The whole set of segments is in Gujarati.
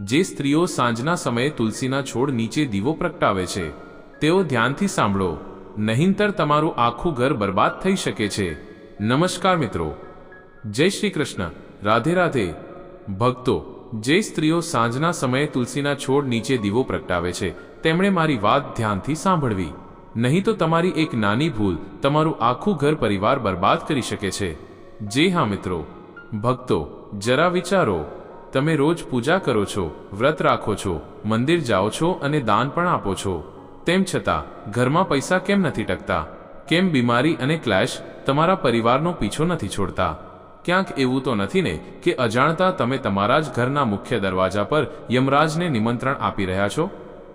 જે સ્ત્રીઓ સાંજના સમયે તુલસીના છોડ નીચે દીવો પ્રગટાવે છે, તેઓ ધ્યાનથી સાંભળો. નહીંતર તમારું આખું ઘર બરબાદ થઈ શકે છે. નમસ્કાર મિત્રો. જય શ્રી કૃષ્ણ. રાધે રાધે. ભક્તો, જે સ્ત્રીઓ સાંજના સમયે તુલસીના છોડ નીચે દીવો પ્રગટાવે છે, તેમણે મારી વાત ધ્યાનથી સાંભળવી. નહીં તો તમારી એક નાની ભૂલ તમારું આખું ઘર પરિવાર બરબાદ કરી શકે છે. જે હા મિત્રો. ભક્તો, જરા વિચારો. તમે રોજ પૂજા કરો છો, વ્રત રાખો છો, મંદિર જાઓ છો અને દાન પણ આપો છો. તેમ છતાં, ઘરમાં પૈસા કેમ નથી ટકતા? કેમ બીમારી અને ક્લેશ તમારા પરિવારનો પીછો નથી છોડતા? ક્યાંક એવું તો નથી ને કે અજાણતા તમે તમારા જ ઘરના મુખ્ય દરવાજા પર યમરાજને નિમંત્રણ આપી રહ્યા છો?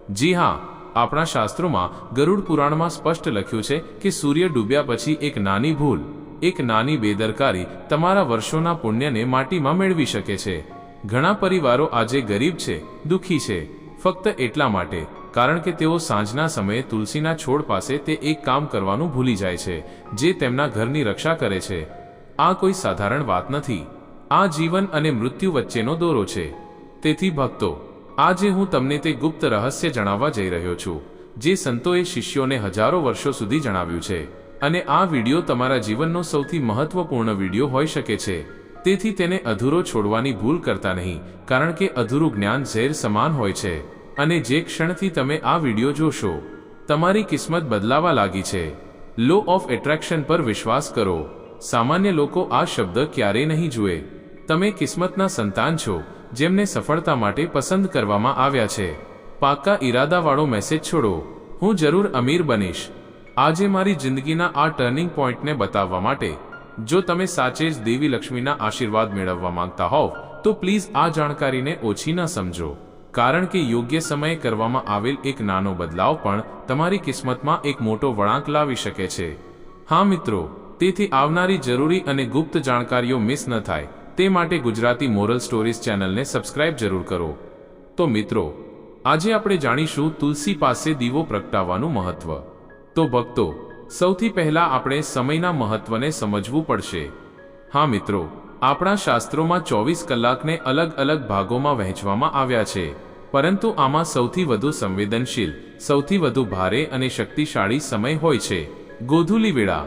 જી હા, આપણા શાસ્ત્રોમાં ગરુડ પુરાણમાં સ્પષ્ટ લખ્યું છે કે સૂર્ય ડૂબ્યા પછી એક નાની ભૂલ, એક નાની બેદરકારી તમારા વર્ષોના પુણ્યને માટીમાં મેળવી શકે છે. ઘણા પરિવારો આજે ગરીબ છે, દુઃખી છે, ફક્ત એટલા માટે, કારણ કે તેઓ સાંજના સમયે તુલસીના છોડ પાસે તે એક કામ કરવાનું ભૂલી જાય છે, જે તેમના ઘરની રક્ષા કરે છે. આ કોઈ સાધારણ વાત નથી. આ જીવન અને મૃત્યુ વચ્ચેનો દોરો છે. તેથી ભક્તો, આજે હું તમને તે ગુપ્ત રહસ્ય જણાવવા જઈ રહ્યો છું, જે સંતોએ શિષ્યોને હજારો વર્ષો સુધી જણાવ્યું છે. અને આ વિડિયો તમારા જીવનનો સૌથી મહત્વપૂર્ણ વિડિયો હોઈ શકે છે. તેથી તેને અધૂરો છોડવાની ભૂલ કરતા નહીં, કારણ કે અધૂરું જ્ઞાન ઝેર સમાન હોય છે. અને જે ક્ષણથી તમે આ વિડિયો જોશો, તમારી કિસ્મત બદલાવા લાગી છે. લો ઓફ એટ્રેક્શન પર વિશ્વાસ કરો. સામાન્ય લોકો આ શબ્દ ક્યારેય નહીં જુએ. તમે કિસ્મતના સંતાન છો, જેમને સફળતા માટે પસંદ કરવામાં આવ્યા છે. પાક્કા ઈરાદાવાળો મેસેજ છોડો. હું જરૂર અમીર બનીશ. આજે મારી જિંદગીના આ ટર્નિંગ પોઈન્ટને બતાવવા માટે જો તમે સાચે જ દેવી લક્ષ્મીના આશીર્વાદ મેળવવા માંગતા હોવ, તો પ્લીઝ આ જાણકારીને ઓછી ન સમજો. કારણ કે યોગ્ય સમયે કરવામાં આવેલ એક નાનો બદલાવ પણ તમારી કિસ્મતમાં એક મોટો વળાંક લાવી શકે છે. હા મિત્રો, તેથી આવનારી જરૂરી અને ગુપ્ત જાણકારીઓ મિસ ન થાય. તે માટે ગુજરાતી મોરલ સ્ટોરીઝ ચેનલને સબસ્ક્રાઇબ જરૂર કરો. તો મિત્રો, આજે આપણે જાણીશું તુલસી પાસે દીવો પ્રગટાવવાનું મહત્વ. તો ભક્તો સૌથી પહેલા આપણે સમયના મહત્વને સમજવું પડશે. હા મિત્રો, આપણા શાસ્ત્રોમાં ચોવીસ કલાકને અલગ અલગ ભાગોમાં વહેંચવામાં આવ્યા છે, પરંતુ આમાં સૌથી વધુ સંવેદનશીલ, સૌથી વધુ ભારે અને શક્તિશાળી સમય હોય છે. ગોધુલી વેળા.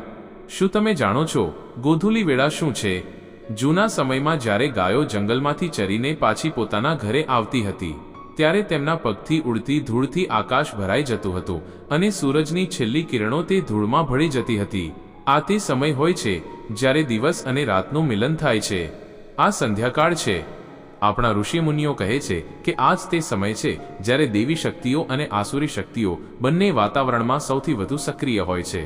શું તમે જાણો છો, ગોધુલી વેળા શું છે? જૂના સમયમાં જ્યારે ગાયો જંગલમાંથી ચરીને પાછી પોતાના ઘરે આવતી હતી ત્યારે તેમના પગથી ઉડતી ધૂળથી આકાશ ભરાઈ જતું હતું અને સૂરજની છેલ્લી કિરણો તે ધૂળમાં ભળી જતી હતી. આ તે સમય હોય છે જ્યારે દિવસ અને રાતનું મિલન થાય છે. આ સંધ્યાકાળ છે. આપણા ઋષિમુનિઓ કહે છે કે આ જ તે સમય છે જ્યારે દેવી શક્તિઓ અને આસુરી શક્તિઓ બંને વાતાવરણમાં સૌથી વધુ સક્રિય હોય છે.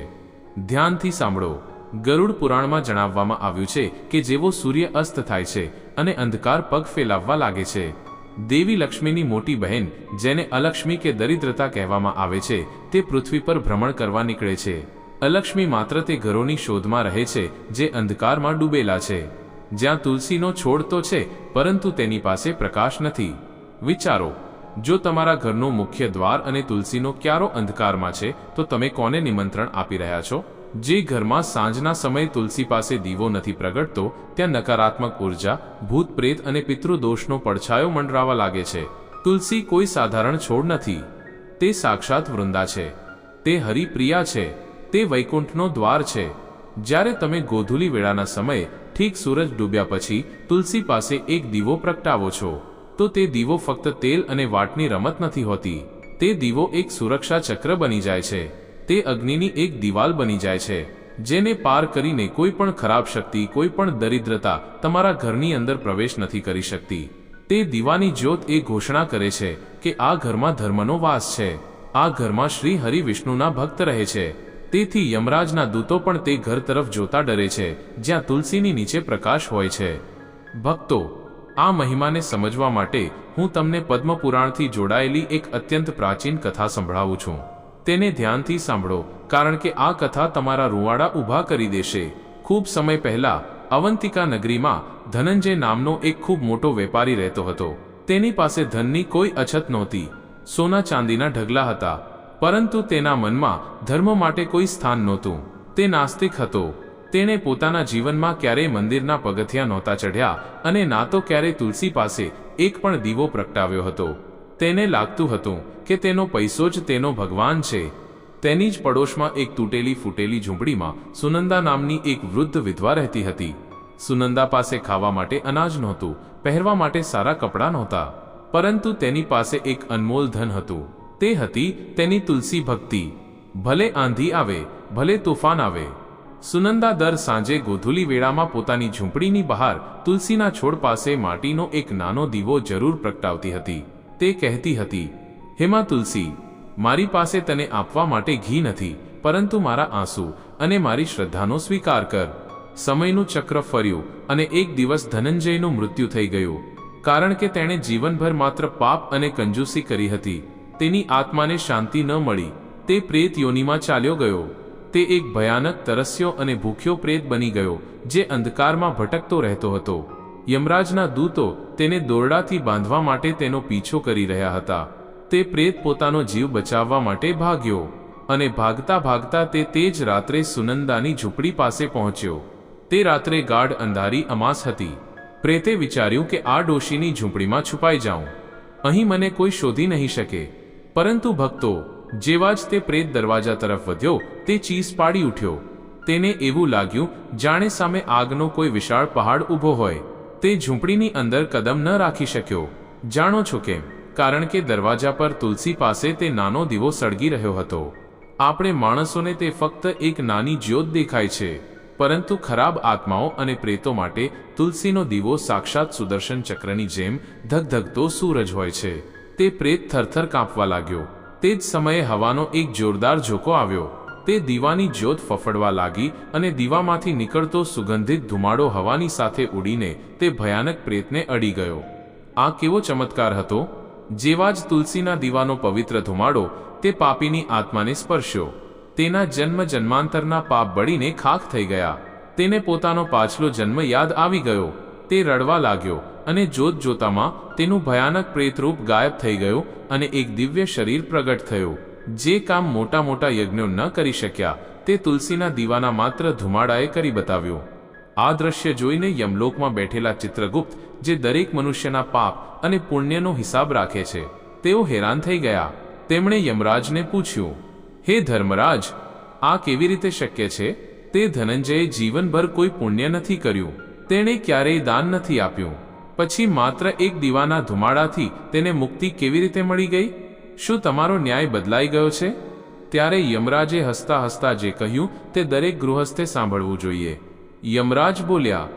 ધ્યાનથી સાંભળો. ગરુડ પુરાણમાં જણાવવામાં આવ્યું છે કે જેવો સૂર્ય અસ્ત થાય છે અને અંધકાર પગ ફેલાવવા લાગે છે. દેવી લક્ષ્મીની મોટી બહેન, જેને અલક્ષ્મી કે દરિદ્રતા કહેવામાં આવે છે, તે પૃથ્વી પર ભ્રમણ કરવા નીકળે છે. અલક્ષ્મી માત્ર તે ઘરોની શોધમાં રહે છે, જે અંધકારમાં ડૂબેલા છે. જ્યાં તુલસીનો છોડ તો છે, પરંતુ તેની પાસે પ્રકાશ નથી. વિચારો, જો તમારા ઘરનો મુખ્ય દ્વાર અને તુલસીનો ક્યારો અંધકારમાં છે, તો તમે કોને નિમંત્રણ આપી રહ્યા છો? જે ઘરમાં સાંજના સમયે તુલસી પાસે દીવો નથી પ્રગટતો, ત્યાં નકારાત્મક ઊર્જા, ભૂત પ્રેત અને પિતૃદોષનો પડછાયો મંડરાવા લાગે છે. તુલસી કોઈ સાધારણ છોડ નથી. તે સાક્ષાત વૃંદા છે. તે હરિપ્રિયા છે. તે વૈકુંઠનો દ્વાર છે. જ્યારે તમે ગોધુલી વેળાના સમયે ઠીક સૂરજ ડૂબ્યા પછી તુલસી પાસે એક દીવો પ્રગટાવો છો, તો તે દીવો ફક્ત તેલ અને વાટની રમત નથી હોતી. તે દીવો એક સુરક્ષા ચક્ર બની જાય છે. તે અગ્નિની એક દિવાલ બની જાય છે, જેને પાર કરીને કોઈ પણ ખરાબ શક્તિ, કોઈ પણ દરિદ્રતા તમારા ઘરની અંદર પ્રવેશ નથી કરી શકતી. તે દીવાની જ્યોત એ ઘોષણા કરે છે કે આ ઘરમાં ધર્મનો વાસ છે. આ ઘરમાં શ્રી હરિ વિષ્ણુના ભક્ત રહે છે. તેથી યમરાજના દૂતો પણ તે ઘર તરફ જોતા ડરે છે, જ્યાં તુલસીની નીચે પ્રકાશ હોય છે. ભક્તો, આ મહિમાને સમજવા માટે હું તમને પદ્મપુરાણથી જોડાયેલી એક અત્યંત પ્રાચીન કથા સંભળાવું છું. તેને ધ્યાનથી સાંભળો, કારણ કે આ કથા તમારા રૂવાડા ઊભા કરી દેશે. ખૂબ સમય પહેલા, અવંતિકા નગરીમાં, ધનંજય નામનો એક ખૂબ મોટો વેપારી રહેતો હતો. તેની પાસે ધનની કોઈ અછત નહોતી. સોના ચાંદીના ઢગલા હતા, પરંતુ તેના મનમાં ધર્મ માટે કોઈ સ્થાન નહોતું. તે નાસ્તિક હતો. તેણે પોતાના જીવનમાં ક્યારેય મંદિરના પગથિયા નહોતા ચઢ્યા અને ના તો ક્યારેય તુલસી પાસે એક પણ દીવો પ્રગટાવ્યો હતો. તેને લાગતું હતું કે તેનો પૈસો જ તેનો ભગવાન છે. તેની જ પડોશમાં એક તૂટેલી ફૂટેલી ઝૂંપડીમાં સુનંદા નામની એક વૃદ્ધ વિધવા રહેતી હતી. સુનંદા પાસે ખાવા માટે અનાજ નહોતું, પહેરવા માટે સારા કપડાં નહોતા, પરંતુ તેની પાસે એક અનમોલ ધન હતું. તે હતી તેની તુલસી ભક્તિ. ભલે આંધી આવે, ભલે તોફાન આવે. સુનંદા દર સાંજે ગોધુલી વેળામાં પોતાની ઝૂંપડીની બહાર તુલસીના છોડ પાસે માટીનો એક નાનો દીવો જરૂર પ્રગટાવતી હતી. તે કહેતી હતી, હેમા તુલસી, મારી પાસે તને આપવા માટે ઘી નથી, પરંતુ મારા આંસુ અને મારી શ્રદ્ધાનો સ્વીકાર કર. સમયનું ચક્ર ફર્યું અને એક દિવસ ધનંજયનું મૃત્યુ થઈ ગયું, કારણ કે તેણે જીવનભર માત્ર પાપ અને કંજૂસી કરી હતી. તેની આત્માને શાંતિ ન મળી, તે પ્રેત યોનિમાં ચાલ્યો ગયો. તે એક ભયાનક તરસ્યો અને ભૂખ્યો પ્રેત બની ગયો, જે અંધકારમાં ભટકતો રહેતો હતો. યમરાજના દૂતો તેને દોરડાથી બાંધવા માટે તેનો પીછો કરી રહ્યા હતા. તે પ્રેત પોતાનો જીવ બચાવવા માટે ભાગ્યો અને ભાગતા ભાગતા તે તે જ રાત્રે સુનંદાની ઝૂંપડી પાસે પહોંચ્યો. તે રાત્રે ગાઢ અંધારી અમાસ હતી. પ્રેતે વિચાર્યું કે આ ડોશીની ઝૂંપડીમાં છુપાઈ જાઉં. અહીં મને કોઈ શોધી નહીં શકે. પરંતુ ભક્તો, જેવા જ તે પ્રેત દરવાજા તરફ વધ્યો, તે ચીસ પાડી ઉઠ્યો. તેને એવું લાગ્યું, જાણે સામે આગનો કોઈ વિશાળ પહાડ ઊભો હોય. તે ઝૂંપડીની અંદર કદમ ન રાખી શક્યો. જાણો છો કેમ? કારણ કે દરવાજા પર તુલસી પાસે તે નાનો દીવો સળગી રહ્યો હતો. આપણે માણસોને તે ફક્ત એક નાની જ્યોત દેખાય છે. પરંતુ ખરાબ આત્માઓ અને પ્રેતો માટે તુલસીનો દીવો સાક્ષાત સુદર્શન ચક્રની જેમ ધગધગતો સૂરજ હોય છે. તે પ્રેત થરથર કાંપવા લાગ્યો. તે જ સમયે હવાનો એક જોરદાર ઝોકો આવ્યો. તે દીવાની જ્યોત ફફડવા લાગી અને દીવામાંથી નીકળતો સુગંધિત ધુમાડો હવાની સાથે ઉડીને તે ભયાનક પ્રેતને અડી ગયો. આ કેવો ચમત્કાર હતો? જેવા જ તુલસીના દીવાનો પવિત્ર ધુમાડો તે પાપીની આત્માને સ્પર્શ્યો. તેના જન્મ જન્માંતરના પાપ બળીને ખાખ થઈ ગયા. તેને પોતાનો પાછલો જન્મ યાદ આવી ગયો. તે રડવા લાગ્યો અને જોત જોતામાં તેનું ભયાનક પ્રેતરૂપ ગાયબ થઈ ગયું અને એક દિવ્ય શરીર પ્રગટ થયું. જે કામ મોટા મોટા યજ્ઞો ન કરી શક્યા, તે તુલસીના દીવાના માત્ર ધુમાડાએ કરી બતાવ્યું. આ દ્રશ્ય જોઈને યમલોકમાં બેઠેલા ચિત્રગુપ્ત, જે દરેક મનુષ્યના પાપ અને પુણ્યનો હિસાબ રાખે છે, તેઓ હેરાન થઈ ગયા. તેમણે યમરાજને પૂછ્યું, હે ધર્મરાજ, આ કેવી રીતે શક્ય છે? તે ધનંજયે જીવનભર કોઈ પુણ્ય નથી કર્યું. તેણે ક્યારેય દાન નથી આપ્યું. પછી માત્ર એક દીવાના ધુમાડાથી તેને મુક્તિ કેવી રીતે મળી ગઈ? શું તમારો ન્યાય બદલાઈ ગયો છે? ત્યારે યમરાજે હસતા હસતા જે કહ્યું, તે દરેક ગૃહસ્થે સાંભળવું જોઈએ. યમરાજ બોલ્યા,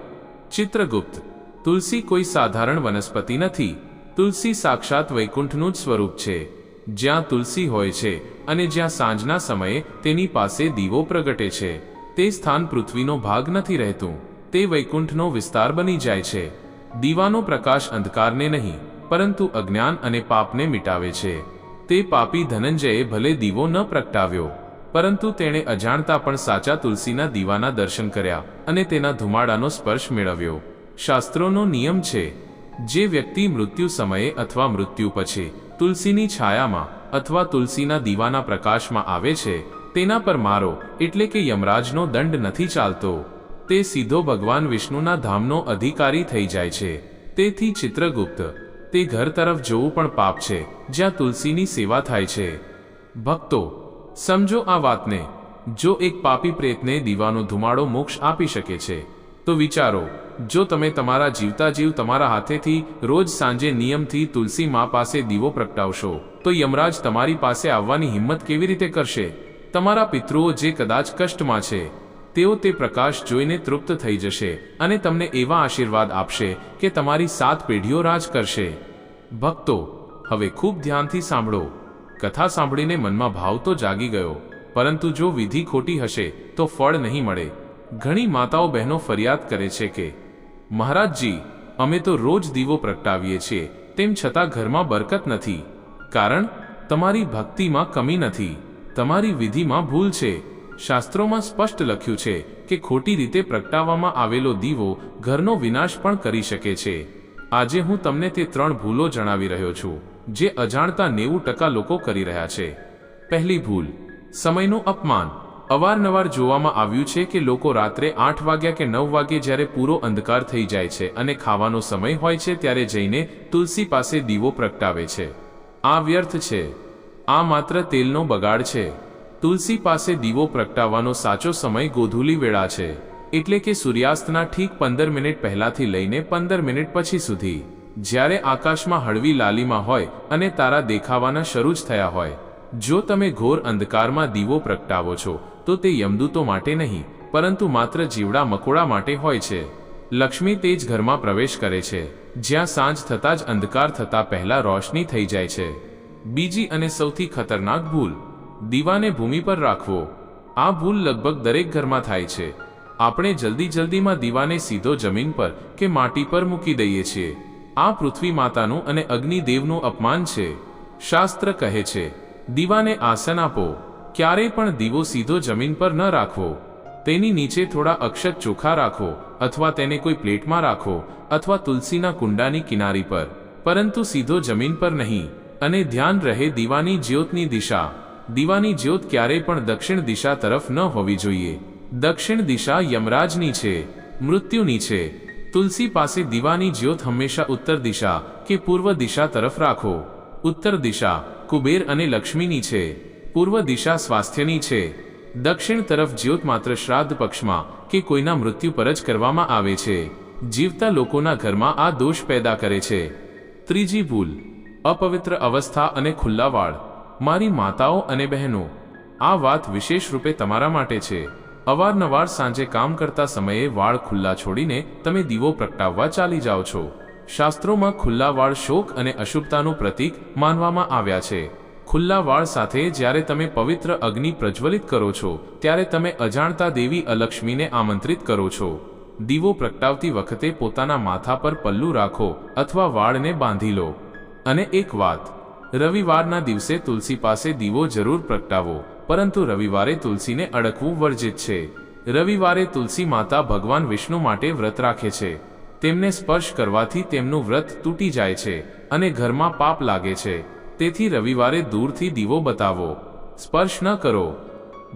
ચિત્રગુપ્ત, તુલસી કોઈ સાધારણ વનસ્પતિ નથી. તુલસી સાક્ષાત વૈકુંઠનું જ સ્વરૂપ છે. જ્યાં તુલસી હોય છે અને જ્યાં સાંજના સમયે તેની પાસે દીવો પ્રગટે છે, તે સ્થાન પૃથ્વીનો ભાગ નથી રહેતું. તે વૈકુંઠનો વિસ્તાર બની જાય છે. દીવાનો પ્રકાશ અંધકારને નહીં, પરંતુ અજ્ઞાન અને પાપને મિટાવે છે. તે પાપી ધનંજયે ભલે દીવો ન પ્રગટાવ્યો, પરંતુ તેણે અજાણતા પણ સાચા તુલસીના દીવાના દર્શન કર્યા અને તેના ધુમાડાનો સ્પર્શ મેળવ્યો. શાસ્ત્રોનો નિયમ છે, જે વ્યક્તિ મૃત્યુ સમયે અથવા મૃત્યુ પછી તુલસીની છાયામાં અથવા તુલસીના દીવાના પ્રકાશમાં આવે છે, તેના પર મારો એટલે કે યમરાજનો દંડ નથી ચાલતો. તે સીધો ભગવાન વિષ્ણુના ધામનો અધિકારી થઈ જાય છે. તેથી ચિત્રગુપ્ત તે ઘર તરફ જોવું પણ પાપ છે, જ્યાં તુલસીની સેવા થાય છે. ભક્તો, સમજો આ વાતને. જો એક પાપી પ્રેતને દીવાનો ધુમાડો મોક્ષ આપી શકે છે, તો વિચારો, જો તમે તમારા જીવતા જીવ તમારા હાથેથી રોજ સાંજે નિયમથી તુલસી મા પાસે દીવો પ્રગટાવશો, તો યમરાજ તમારી પાસે આવવાની હિંમત કેવી રીતે કરશે? તમારા પિતૃઓ જે કદાચ કષ્ટમાં છે તેઓ તે પ્રકાશ જોઈને તૃપ્ત થઈ જશે અને તમને એવા આશીર્વાદ આપશે કે તમારી સાત પેઢીઓ રાજ કરશે. ભક્તો, હવે ખૂબ ધ્યાનથી સાંભળો. કથા સાંભળીને મનમાં ભાવ તો જાગી ગયો, પરંતુ જો વિધિ ખોટી હશે, તો ફળ નહીં મળે. ઘણી માતાઓ બહેનો ફરિયાદ કરે છે કે, મહારાજજી, અમે તો રોજ દીવો પ્રગટાવીએ છીએ, તેમ છતાં ઘરમાં બરકત નથી. કારણ, તમારી ભક્તિમાં કમી નથી. તમારી વિધિમાં ભૂલ છે. શાસ્ત્રોમાં સ્પષ્ટ લખ્યું છે કે ખોટી રીતે પ્રગટાવવામાં આવેલો દીવો ઘરનો વિનાશ પણ કરી શકે છે. આજે હું તમને તે ત્રણ ભૂલો જણાવી રહ્યો છું, જે અજાણતા નેવું ટકા લોકો કરી રહ્યા છે. પહેલી ભૂલ, સમયનું અપમાન. અવારનવાર જોવામાં આવ્યું છે કે લોકો રાત્રે આઠ વાગ્યા કે નવ વાગે જ્યારે પૂરો અંધકાર થઈ જાય છે અને ખાવાનો સમય હોય છે ત્યારે જઈને તુલસી પાસે દીવો પ્રગટાવે છે. આ વ્યર્થ છે. આ માત્ર તેલનો બગાડ છે. તુલસી પાસે દીવો પ્રગટાવવાનો સાચો સમય ગોધૂલી વેળા છે. એટલે કે સૂર્યાસ્તના ઠીક પંદર મિનિટ પહેલાથી લઈને પંદર મિનિટ પછી સુધી. જ્યારે આકાશમાં હળવી લાલીમાં હોય અને તારા દેખાવાના શરૂ જ થયા હોય. જો તમે ઘોર અંધકારમાં દીવો પ્રગટાવો છો, તો તે યમદૂતો માટે નહીં, પરંતુ માત્ર જીવડા મકોડા માટે હોય છે. લક્ષ્મી તે જ ઘરમાં પ્રવેશ કરે છે, જ્યાં સાંજ થતાં જ અંધકાર થતાં પહેલાં રોશની થઈ જાય છે. બીજી અને સૌથી ખતરનાક ભૂલ. દીવાને ભૂમિ પર રાખવો. આ ભૂલ લગભગ દરેક ઘરમાં થાય છે. આપણે જલ્દી જલ્દીમાં દીવાને સીધો જમીન પર કે માટી પર મૂકી દઈએ છીએ. આ પૃથ્વી માતાનું અને અગ્નિદેવનું અપમાન છે. શાસ્ત્ર કહે છે, દીવાને આસન આપો. ક્યારેય પણ દીવો સીધો જમીન પર ન રાખવો તેની નીચે થોડા અક્ષત ચોખા રાખો અથવા તેને કોઈ પ્લેટમાં રાખો અથવા તુલસીના કુંડાની કિનારી પર. પરંતુ સીધો જમીન પર નહીં. અને ધ્યાન રહે દીવાની જ્યોતની દિશા. દીવાની જ્યોત ક્યારેય પણ દક્ષિણ દિશા તરફ ન હોવી જોઈએ. દક્ષિણ દિશા યમરાજની છે, મૃત્યુની છે. તુલસી પાસે દીવાની જ્યોત હંમેશા ઉત્તર દિશા કે પૂર્વ દિશા તરફ રાખો. ઉત્તર દિશા, કુબેર અને લક્ષ્મીની છે. પૂર્વ દિશા સ્વાસ્થ્યની છે. દક્ષિણ તરફ જ્યોત માત્ર શ્રાદ્ધ પક્ષમાં કે કોઈના મૃત્યુ પર જ કરવામાં આવે છે. જીવતા લોકોના ઘરમાં આ દોષ પેદા કરે છે. ત્રીજી ભૂલ, અપવિત્ર અવસ્થા અને ખુલ્લા વાળ. મારી માતાઓ અને બહેનો, આ વાત વિશેષ રૂપે તમારા માટે છે. અવારનવાર સાંજે કામ કરતા સમયે વાળ ખુલ્લા છોડીને તમે દીવો પ્રગટાવવા ચાલી જાઓ છો. શાસ્ત્રોમાં ખુલ્લા વાળ શોક અને અશુભતાનું પ્રતીક માનવામાં આવ્યા છે. ખુલ્લા વાળ સાથે જ્યારે તમે પવિત્ર અગ્નિ પ્રજ્વલિત કરો છો, ત્યારે તમે અજાણતા દેવી અલક્ષ્મીને આમંત્રિત કરો છો. દીવો પ્રગટાવતી વખતે પોતાના માથા પર પલ્લુ રાખો અથવા વાળને બાંધી લો. અને એક વાત રવિવારના દિવસે તુલસી પાસે દીવો જરૂર પ્રગટાવો, પરંતુ રવિવારે તુલસીને અડકવું વર્જિત છે. રવિવારે તુલસી માતા ભગવાન વિષ્ણુ માટે વ્રત રાખે છે. તેમને સ્પર્શ કરવાથી તેમનું વ્રત તૂટી જાય છે અને ઘરમાં પાપ લાગે છે. તેથી રવિવારે દૂરથી દીવો બતાવો. સ્પર્શ ન કરો.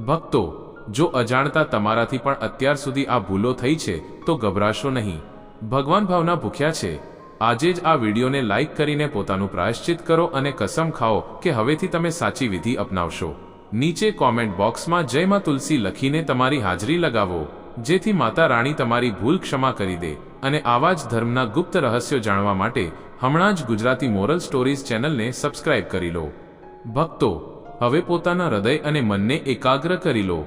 ભક્તો, જો અજાણતા તમારાથી પણ અત્યાર સુધી આ ભૂલો થઈ છે, તો ગભરાશો નહીં. ભગવાન ભાવના ભૂખ્યા છે. આજે જ આ વિડીયોને લાઈક કરીને પોતાનું પ્રાયશ્ચિત કરો અને કસમ ખાઓ કે હવેથી તમે સાચી વિધિ અપનાવશો. નીચે કોમેન્ટ બોક્સમાં જય માં તુલસી લખીને તમારી હાજરી લગાવો, જેથી માતા રાણી તમારી ભૂલ ક્ષમા કરી દે અને આવા જ ધર્મના ગુપ્ત રહસ્યો જાણવા માટે હમણાં જ ગુજરાતી મોરલ સ્ટોરીઝ ચેનલને સબસ્ક્રાઇબ કરી લો. ભક્તો, હવે પોતાના હૃદય અને મનને એકાગ્ર કરી લો.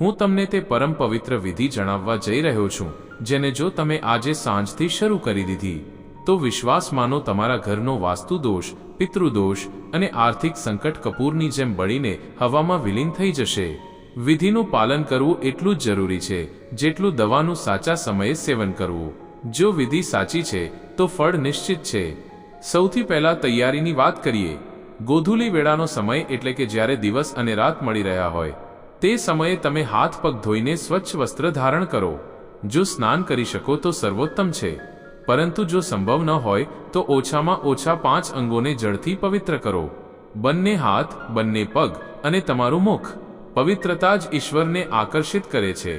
હું તમને તે પરમ પવિત્ર વિધિ જણાવવા જઈ રહ્યો છું, જેને જો તમે આજે સાંજથી શરૂ કરી દીધી તો વિશ્વાસ માનો તમારા ઘરનો વાસ્તુદોષ, પિતૃદોષ અને આર્થિક સંકટ કપૂરની જેમ બળીને હવામાં વિલીન થઈ જશે. વિધિનું પાલન કરવું એટલું જ જરૂરી છે, જેટલું દવાનું સાચા સમયે સેવન કરવું. જો વિધિ સાચી છે, તો ફળ નિશ્ચિત છે. સૌથી પહેલા તૈયારીની વાત કરીએ. ગોધુલી વેળાનો સમય એટલે કે જ્યારે દિવસ અને રાત મળી રહ્યા હોય. તે સમયે તમે હાથ પગ ધોઈને સ્વચ્છ વસ્ત્ર ધારણ કરો. જો સ્નાન કરી શકો તો સર્વોત્તમ છે. પરંતુ જો સંભવ ન હોય, તો ઓછામાં ઓછા પાંચ અંગોને જળથી પવિત્ર કરો. બંને હાથ, બંને પગ અને તમારું મુખ પવિત્રતા જ ઈશ્વરને આકર્ષિત કરે છે.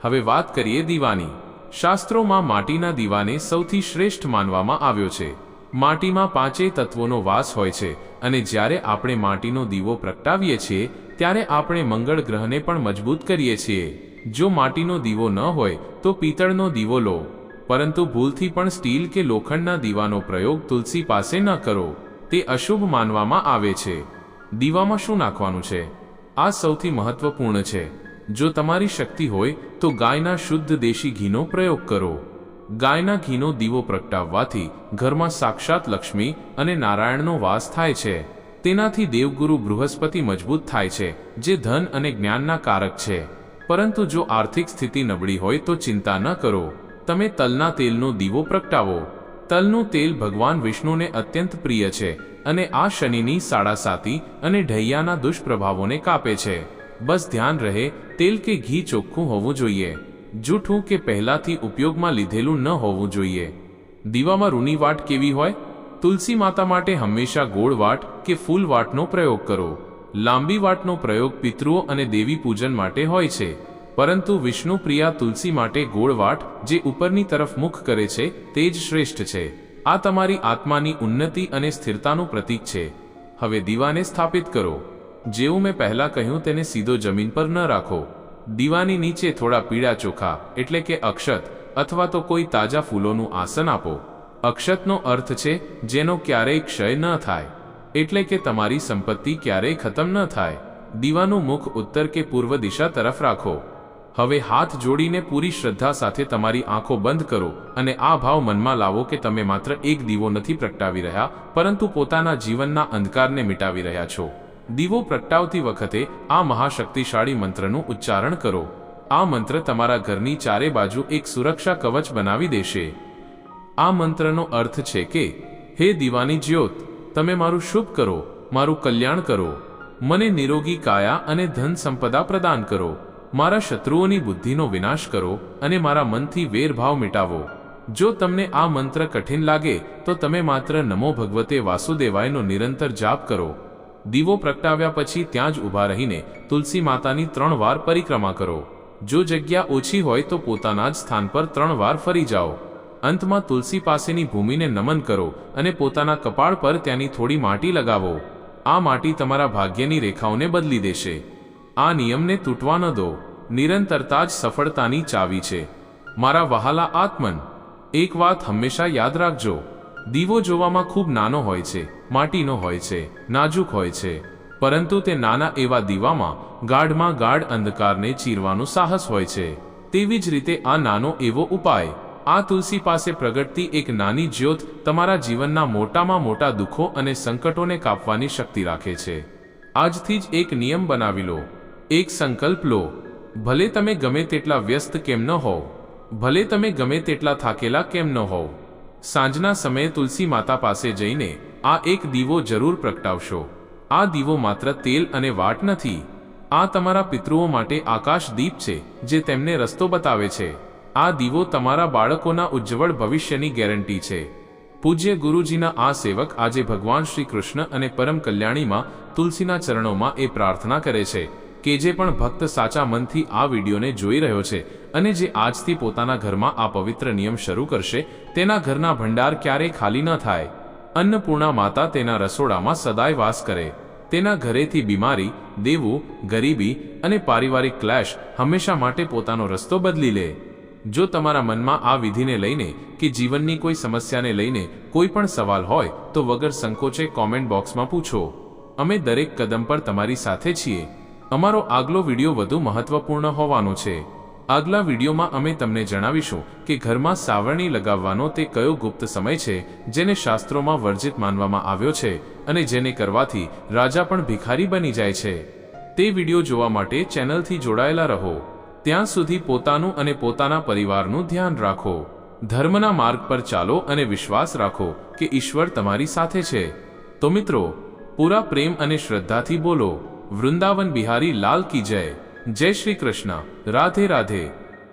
હવે વાત કરીએ દીવાની. શાસ્ત્રોમાં માટીના દીવાને સૌથી શ્રેષ્ઠ માનવામાં આવ્યો છે. માટીમાં પાંચેય તત્વોનો વાસ હોય છે અને જ્યારે આપણે માટીનો દીવો પ્રગટાવીએ છીએ, ત્યારે આપણે મંગળ ગ્રહને પણ મજબૂત કરીએ છીએ. જો માટીનો દીવો ન હોય, તો પિત્તળનો દીવો લો. પરંતુ ભૂલથી પણ સ્ટીલ કે લોખંડના દીવાનો પ્રયોગ તુલસી પાસે ન કરો. તે અશુભ માનવામાં આવે છે. દીવામાં શું નાખવાનું છે? આ સૌથી મહત્વપૂર્ણ છે. જો તમારી શક્તિ હોય, તો ગાયના શુદ્ધ દેશી ઘીનો પ્રયોગ કરો. ગાયના ઘીનો દીવો પ્રગટાવવાથી ઘરમાં સાક્ષાત લક્ષ્મી અને નારાયણનો વાસ થાય છે. તેનાથી દેવગુરુ બૃહસ્પતિ મજબૂત થાય છે, જે ધન અને જ્ઞાનના કારક છે. પરંતુ જો આર્થિક સ્થિતિ નબળી હોય, તો ચિંતા ન કરો. તમે તલના તેલનો દીવો પ્રગટાવો. તલનું તેલ ભગવાન વિષ્ણુને અત્યંત પ્રિય છે અને આ શનિની સાડાસાતી અને ઢૈયાના દુષ્પ્રભાવોને કાપે છે. બસ ધ્યાન રહે, તેલ કે ઘી ચોખ્ખું હોવું જોઈએ. જૂઠું કે પહેલાથી ઉપયોગમાં લીધેલું ન હોવું જોઈએ. દીવામાં રૂની વાટ કેવી હોય? તુલસી માતા માટે હંમેશા ગોળ વાટ કે ફૂલ વાટનો પ્રયોગ કરો. લાંબી વાટનો પ્રયોગ પિતૃઓ અને દેવી પૂજન માટે હોય છે. પરંતુ વિષ્ણુ પ્રિયા તુલસી માટે ગોળવાટ, જે ઉપરની તરફ મુખ કરે છે, તે જ શ્રેષ્ઠ છે. આ તમારી આત્માની ઉન્નતિ અને સ્થિરતાનું પ્રતીક છે. હવે દીવાને સ્થાપિત કરો. જેવું મેં પહેલા કહ્યું તેને સીધો જમીન પર ન રાખો. દીવાની નીચે થોડા પીળા ચોખા, એટલે કે અક્ષત, અથવા તો કોઈ તાજા ફૂલોનું આસન આપો. અક્ષતનો અર્થ છે, જેનો ક્યારેય ક્ષય ન થાય. એટલે કે તમારી સંપત્તિ ક્યારેય ખતમ ન થાય. દીવાનું મુખ ઉત્તર કે પૂર્વ દિશા તરફ રાખો. હવે હાથ જોડીને પૂરી શ્રદ્ધા સાથે તમારી આંખો બંધ કરો અને આ ભાવ મનમાં લાવો કે તમે માત્ર એક દીવો નથી પ્રગટાવી રહ્યા, પરંતુ પોતાના જીવનના અંધકારને મિટાવી રહ્યા છો. દીવો પ્રગટાવતી વખતે આ મહાશક્તિશાળી મંત્રનું ઉચ્ચારણ કરો. આ મંત્ર તમારા ઘરની ચારે બાજુ એક સુરક્ષા કવચ બનાવી દેશે. આ મંત્રનો અર્થ છે કે, હે દીવાની જ્યોત, તમે મારું શુભ કરો, મારું કલ્યાણ કરો. મને નિરોગી કાયા અને ધન સંપદા પ્રદાન કરો. મારા શત્રુઓની બુદ્ધિનો વિનાશ કરો અને મારા મનથી વેરભાવ મિટાવો. જો તમને આ મંત્ર કઠિન લાગે, તો તમે માત્ર નમો ભગવતે વાસુદેવાયનો નિરંતર જાપ કરો. દીવો પ્રગટાવ્યા પછી ત્યાં જ ઊભા રહીને તુલસી માતાની ત્રણ વાર પરિક્રમા કરો. જો જગ્યા ઓછી હોય તો પોતાના જ સ્થાન પર ત્રણ વાર ફરી જાઓ. અંતમાં તુલસી પાસેની ભૂમિને નમન કરો અને પોતાના કપાળ પર ત્યાંની થોડી માટી લગાવો. આ માટી તમારા ભાગ્યની રેખાઓને બદલી દેશે. આ નિયમને તૂટવા ન દો. નિરંતરતા જ સફળતાની ચાવી છે. મારા વહાલા આત્મન, એક વાત હંમેશા યાદ રાખજો. દીવો જોવામાં ખૂબ નાનો હોય છે, માટીનો હોય છે, નાજુક હોય છે, પરંતુ તે નાના એવા દીવામાં ગાઢમાં ગાઢ અંધકારને ચીરવાનું સાહસ હોય છે. તેવી જ રીતે આ નાનો એવો ઉપાય, આ તુલસી પાસે પ્રગટતી એક નાની જ્યોત તમારા જીવનના મોટામાં મોટા દુઃખો અને સંકટોને કાપવાની શક્તિ રાખે છે. આજથી જ એક નિયમ બનાવી લો. એક સંકલ્પ લો. ભલે તમે ગમે તેટલા વ્યસ્ત કેમ ન હોવ. ભલે તમે ગમે તેટલા થાકેલા કેમ ન હોવ. સાંજના સમયે તુલસી માતા પાસે જઈને આ એક દીવો જરૂર પ્રગટાવશો. આ દીવો માત્ર તેલ અને વાટ નથી. આ તમારા પિતૃઓ માટે આકાશ દીપ છે, જે તેમને રસ્તો બતાવે છે. આ દીવો તમારા બાળકોના ઉજ્જવળ ભવિષ્યની ગેરંટી છે. પૂજ્ય ગુરુજીના આ સેવક આજે ભગવાન શ્રી કૃષ્ણ અને પરમ કલ્યાણીમાં તુલસીના ચરણોમાં એ પ્રાર્થના કરે છે. કે જે પણ ભક્ત સાચા મનથી આ વિડીયોને જોઈ રહ્યો છે અને જે આજથી પોતાના ઘરમાં આ પવિત્ર નિયમ શરૂ કરશે, તેના ઘરના ભંડાર ક્યારેય ખાલી ન થાય. અન્નપૂર્ણા માતા તેના રસોડામાં સદાય વાસ કરે. તેના ઘરેથી બીમારી, દેવું, ગરીબી અને પારિવારિક ક્લેશ હંમેશા માટે પોતાનો રસ્તો બદલી લે. જો તમારા મનમાં આ વિધિને લઈને કે જીવનની કોઈ સમસ્યાને લઈને કોઈ પણ સવાલ હોય, તો વગર સંકોચે કોમેન્ટ બોક્સમાં પૂછો. અમે દરેક કદમ પર તમારી સાથે છીએ. અમારો આગલો વીડિયો વધુ મહત્વપૂર્ણ હોવાનો છે. આગલા વિડીયોમાં અમે તમને જણાવીશું કે ઘરમાં સાવરણી લગાવવાનો તે કયો ગુપ્ત સમય છે, જેને શાસ્ત્રોમાં વર્જિત માનવામાં આવ્યો છે અને જેને કરવાથી રાજા પણ ભિખારી બની જાય છે. તે વીડિયો જોવા માટે ચેનલથી જોડાયેલા રહો. ત્યાં સુધી પોતાનું અને પોતાના પરિવારનું ધ્યાન રાખો. ધર્મના માર્ગ પર ચાલો અને વિશ્વાસ રાખો કે ઈશ્વર તમારી સાથે છે. તો મિત્રો, પૂરા પ્રેમ અને શ્રદ્ધાથી બોલો. વૃંદાવન બિહારી લાલ કી જય. જય શ્રી કૃષ્ણ. રાધે રાધે.